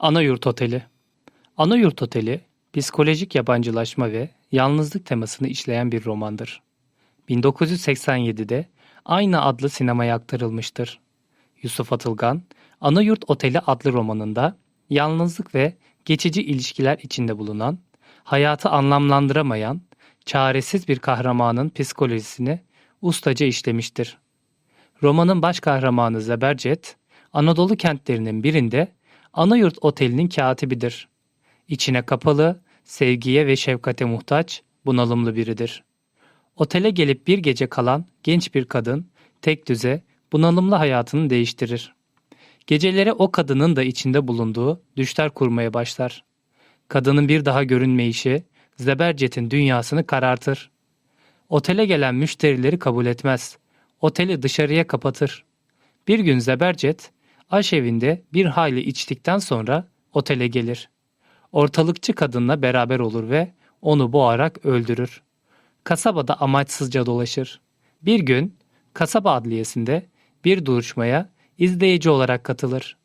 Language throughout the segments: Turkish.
Anayurt Oteli Anayurt Oteli, psikolojik yabancılaşma ve yalnızlık temasını işleyen bir romandır. 1987'de aynı adlı sinemaya aktarılmıştır. Yusuf Atılgan, Anayurt Oteli adlı romanında yalnızlık ve geçici ilişkiler içinde bulunan, hayatı anlamlandıramayan, çaresiz bir kahramanın psikolojisini ustaca işlemiştir. Romanın baş kahramanı Zebercet, Anadolu kentlerinin birinde Anayurt Oteli'nin katibidir. İçine kapalı, sevgiye ve şefkate muhtaç, bunalımlı biridir. Otele gelip bir gece kalan genç bir kadın, tek düze, bunalımlı hayatını değiştirir. Geceleri o kadının da içinde bulunduğu düşler kurmaya başlar. Kadının bir daha görünmeyişi, Zebercet'in dünyasını karartır. Otele gelen müşterileri kabul etmez. Oteli dışarıya kapatır. Bir gün Zebercet, aşevinde bir hayli içtikten sonra otele gelir. Ortalıkçı kadınla beraber olur ve onu boğarak öldürür. Kasabada amaçsızca dolaşır. Bir gün kasaba adliyesinde bir duruşmaya izleyici olarak katılır.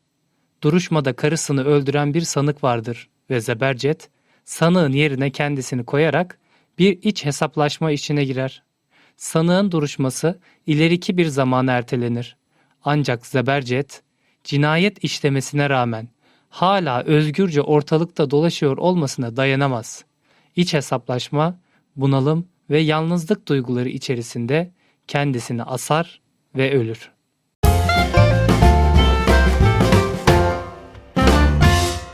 Duruşmada karısını öldüren bir sanık vardır ve Zebercet sanığın yerine kendisini koyarak bir iç hesaplaşma işine girer. Sanığın duruşması ileriki bir zamana ertelenir. Ancak Zebercet cinayet işlemesine rağmen hala özgürce ortalıkta dolaşıyor olmasına dayanamaz. İç hesaplaşma, bunalım ve yalnızlık duyguları içerisinde kendisini asar ve ölür.